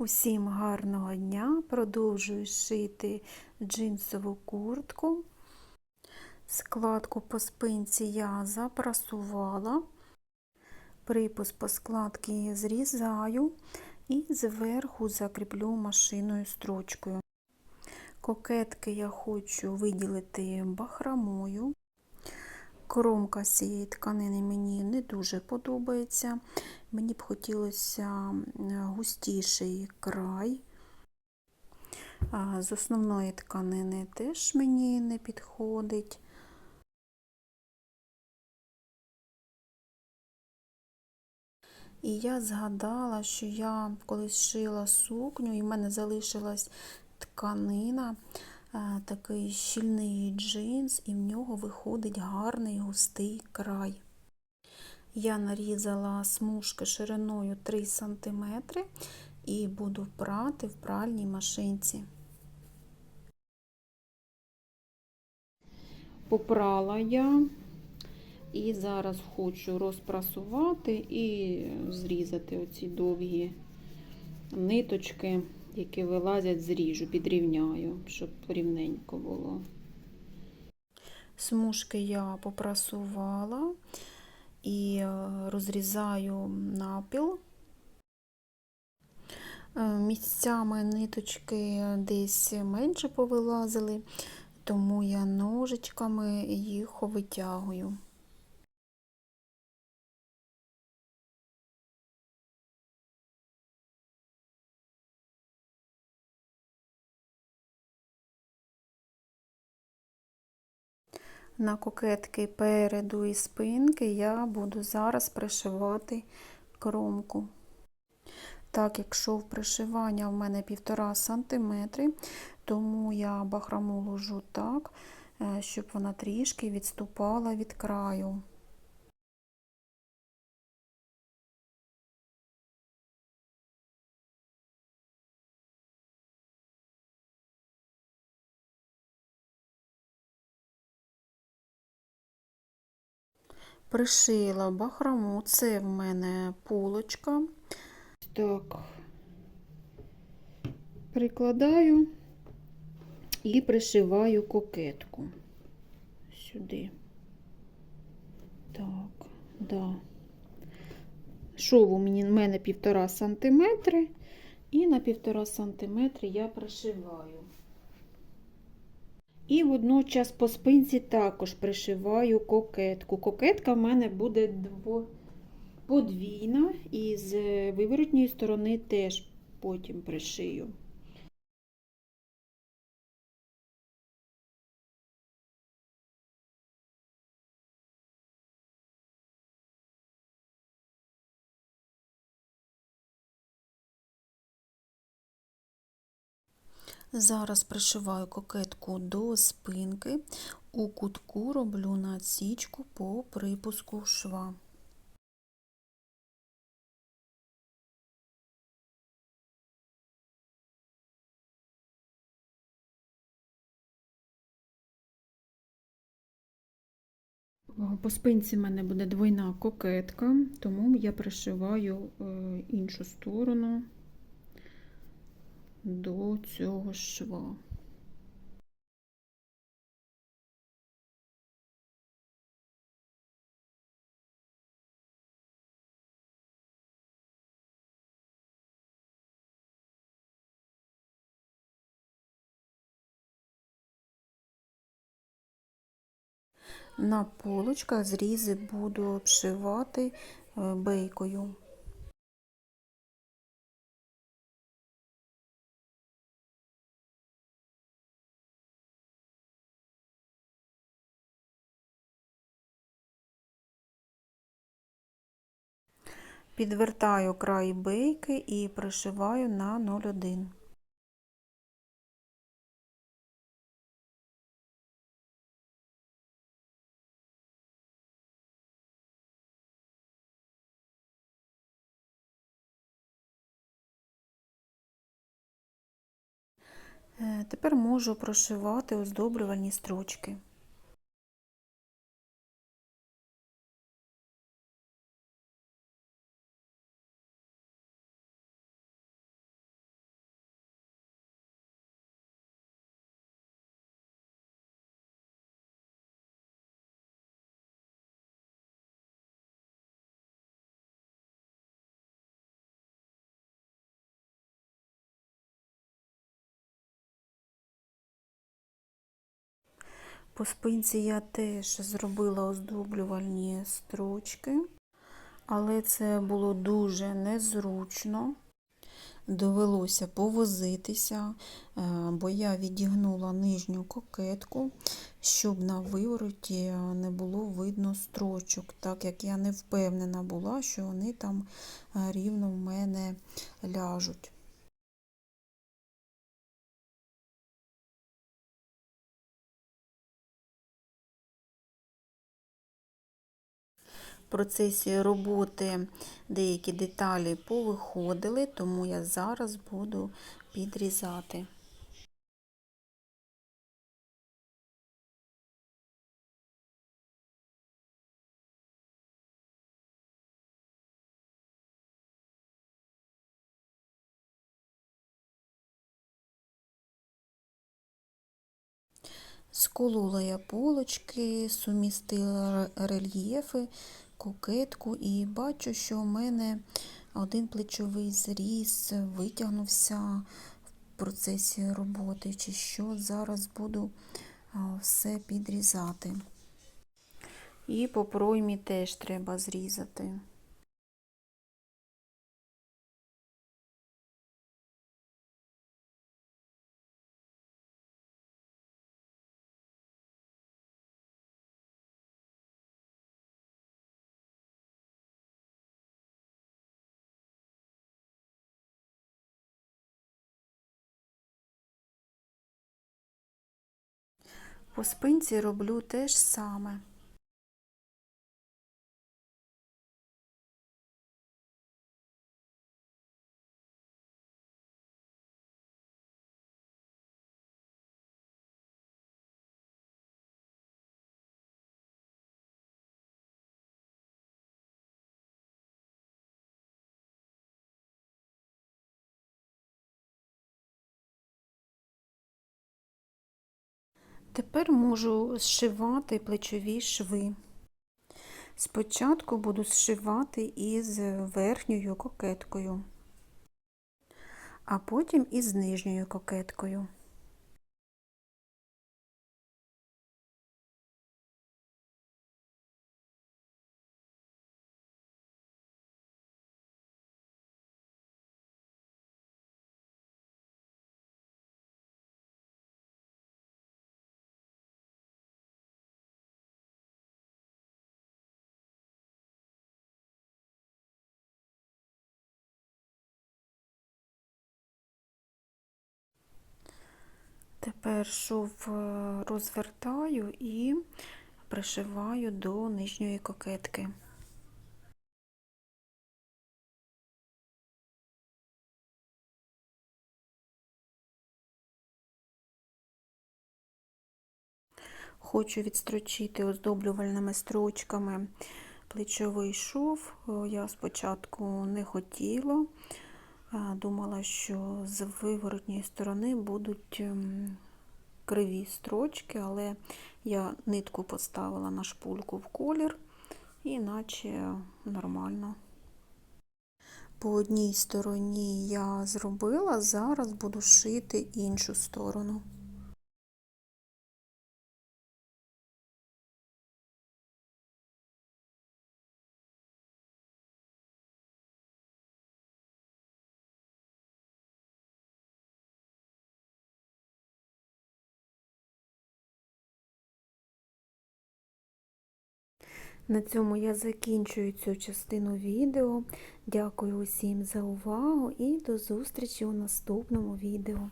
Усім гарного дня! Продовжую шити джинсову куртку. Складку по спинці я запрасувала. Припуск по складці зрізаю і зверху закріплю машиною строчкою. Кокетки я хочу виділити бахромою. Кромка цієї тканини мені не дуже подобається. Мені б хотілося густіший край. З основної тканини теж мені не підходить. І я згадала, що я колись шила сукню, і в мене залишилась тканина, такий щільний джинс, і в нього виходить гарний густий край. Я нарізала смужки шириною 3 см і буду прати в пральній машинці. Попрала я і зараз хочу розпрасувати і зрізати оці довгі ниточки, які вилазять, зріжу, підрівняю, щоб рівненько було. Смужки я попрасувала і розрізаю напіл. Місцями ниточки десь менше повилазили, тому я ножичками їх витягую. На кокетки переду і спинки я буду зараз пришивати кромку. Так, якщо в пришивання в мене 1,5 см, тому я бахрому ложу так, е, щоб вона трішки відступала від краю. Пришила бахрому, це в мене полочка. Так, прикладаю і пришиваю кокетку сюди. Так, да. Шов у мене півтора сантиметри, і на півтора сантиметри я пришиваю. І водночас по спинці також пришиваю кокетку. Кокетка в мене буде подвійна, і з виворотньої сторони теж потім пришию. Зараз пришиваю кокетку до спинки, у кутку роблю надсічку по припуску шва. По спинці в мене буде двойна кокетка, тому я пришиваю е, іншу сторону до цього шва. На полочках зрізи буду обшивати е, бейкою. Підвертаю край бейки і пришиваю на 0,1. Е, тепер можу прошивати оздоблювальні строчки. По спинці я теж зробила оздоблювальні строчки, але це було дуже незручно. Довелося повозитися, е, бо я відігнула нижню кокетку, щоб на вивороті не було видно строчок, так як я не впевнена була, що вони там е, рівно в мене ляжуть. Процесі роботи деякі деталі повиходили, тому я зараз буду підрізати. Сколола я полочки, сумістила рельєфи, кокетку і бачу, що у мене один плечовий зріз витягнувся в процесі роботи, чи що зараз буду все підрізати. І по проймі теж треба зрізати. По спинці роблю те ж саме. Тепер можу зшивати плечові шви. Спочатку буду зшивати із верхньою кокеткою, а потім із нижньою кокеткою. Тепер шов розвертаю і пришиваю до нижньої кокетки. Хочу відстрочити оздоблювальними строчками плечовий шов. Я спочатку не хотіла, думала, що з виворотньої сторони будуть ем, криві строчки, але я нитку поставила на шпульку в колір, і наче нормально. По одній стороні я зробила, зараз буду шити іншу сторону. На цьому я закінчую цю частину відео. Дякую усім за увагу і до зустрічі у наступному відео.